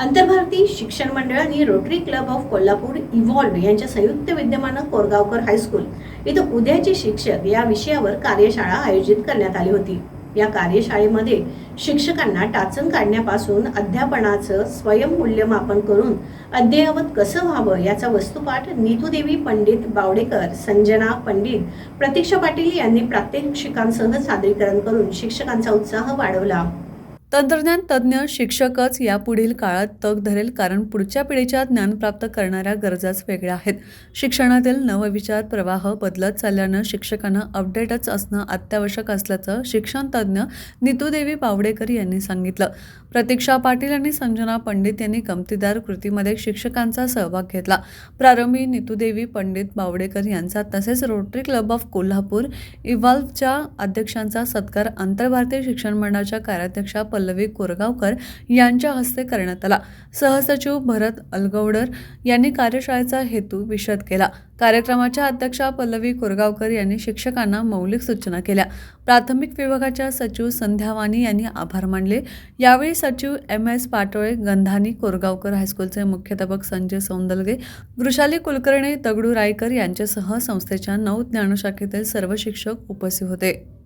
आंतरभारती शिक्षण मंडळ आणि Rotary club of Kolhapur Evolve यांच्या संयुक्त विद्यमानं कोरगावकर हायस्कूल इथं उद्याचे शिक्षक या विषयावर कार्यशाळा आयोजित करण्यात आली होती. या कार्यशाळेमध्ये शिक्षकांना टाचण काढण्यापासून अध्यापनाचं स्वयंमूल्यमापन करून अद्ययावत कसं व्हावं याचा वस्तुपाठ नीतूदेवी पंडित बावडेकर संजना पंडित प्रतीक्षा पाटील यांनी प्रात्यक्षिकांसह सादरीकरण करून शिक्षकांचा उत्साह वाढवला. तंत्रज्ञान तज्ज्ञ शिक्षकच यापुढील काळात तग धरेल कारण पुढच्या पिढीच्या ज्ञान प्राप्त करणाऱ्या गरजाच वेगळ्या आहेत. शिक्षणातील नवविचार प्रवाह बदलत चालल्यानं शिक्षकांना अपडेटच असणं अत्यावश्यक असल्याचं शिक्षण तज्ज्ञ नितूदेवी बावडेकर यांनी सांगितलं. प्रतीक्षा पाटील आणि संजना पंडित यांनी गमतीदार कृतीमध्ये शिक्षकांचा सहभाग घेतला. प्रारंभी नितूदेवी पंडित बावडेकर यांचा तसेच रोटरी क्लब ऑफ कोल्हापूर इव्हॉल्वच्या अध्यक्षांचा सत्कार आंतरभारतीय शिक्षण मंडळाच्या कार्याध्यक्षा पल्लवी कोरगावकर यांच्या हस्ते करण्यात आला. सहसचिव भरत अलगवडर यांनी कार्यशाळेचा हेतू विशद केला. कार्यक्रमाच्या अध्यक्षा पल्लवी कोरगावकर यांनी शिक्षकांना मौलिक सूचना केल्या. प्राथमिक विभागाच्या सचिव संध्यावानी यांनी आभार मानले. यावेळी सचिव एम एस पाटोळे गंधानी कोरगावकर हायस्कूलचे मुख्याध्यापक संजय सौंदलगे वृषाली कुलकर्णी दगडू रायकर यांच्यासह संस्थेच्या नऊ ज्ञानशाखेतील सर्व शिक्षक उपस्थित होते.